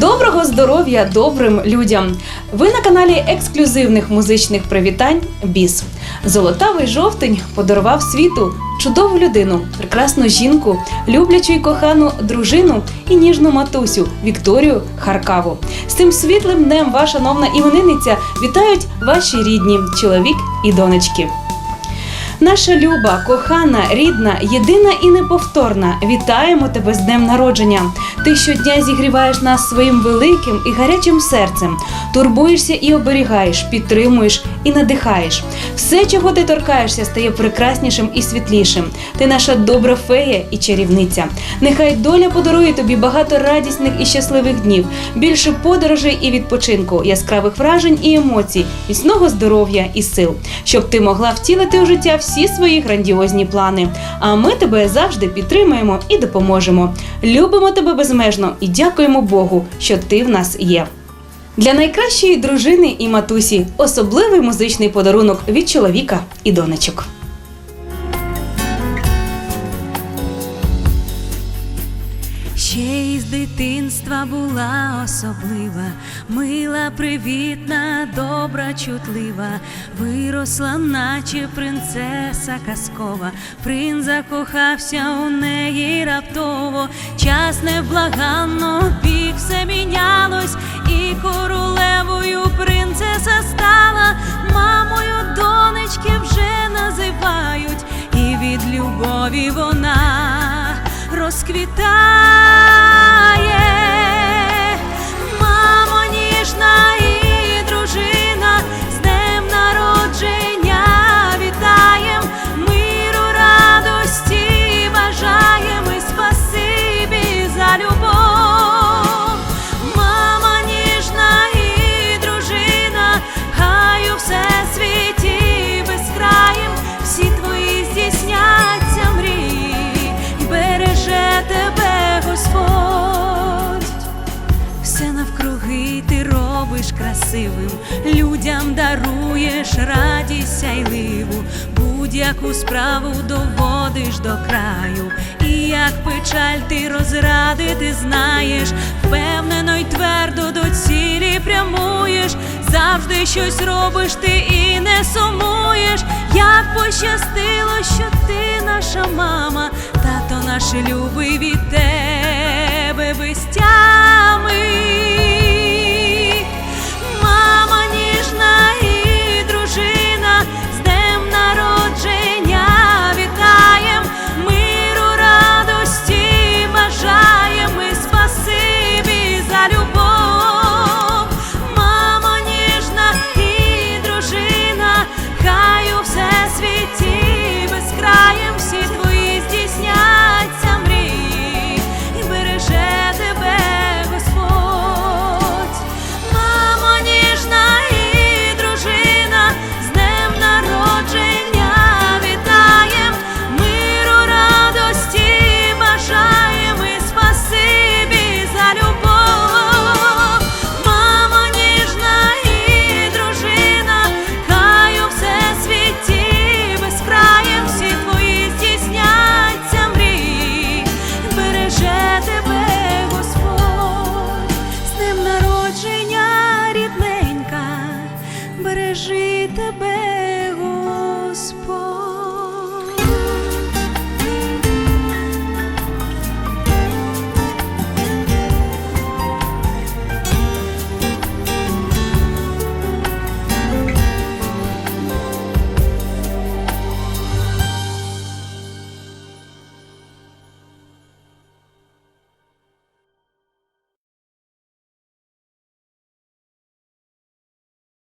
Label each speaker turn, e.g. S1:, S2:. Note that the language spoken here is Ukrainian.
S1: Доброго здоров'я добрим людям! Ви на каналі ексклюзивних музичних привітань Біс. Золотавий жовтень подарував світу чудову людину, прекрасну жінку, люблячу й кохану дружину і ніжну матусю Вікторію Харкаву. З цим світлим днем ваша новна іменинниця вітають ваші рідні, чоловік і донечки. Наша люба, кохана, рідна, єдина і неповторна. Вітаємо тебе з днем народження. Ти щодня зігріваєш нас своїм великим і гарячим серцем, турбуєшся і оберігаєш, підтримуєш і надихаєш. Все, чого ти торкаєшся, стає прекраснішим і світлішим. Ти наша добра фея і чарівниця. Нехай доля подарує тобі багато радісних і щасливих днів, більше подорожей і відпочинку, яскравих вражень і емоцій, міцного здоров'я і сил, щоб ти могла втілити у життя всі свої грандіозні плани. А ми тебе завжди підтримаємо і допоможемо. Любимо тебе безмежно і дякуємо Богу, що ти в нас є. Для найкращої дружини і матусі особливий музичний подарунок від чоловіка і донечок.
S2: Ще із дитинства була особлива, мила, привітна, добра, чутлива, виросла, наче принцеса казкова, принц закохався у неї раптово, час невблаганно бік все мінялось, і королевою принцеса стала, мамою донечки вже називають, і від любові вона розквітає. Робиш красивим, людям даруєш радість сяйливу, будь-яку справу доводиш до краю, і як печаль ти розрадити знаєш, впевнено й твердо до цілі прямуєш, завжди щось робиш ти і не сумуєш, як пощастило, що ти наша мама, тато наш любий вітер. тебе.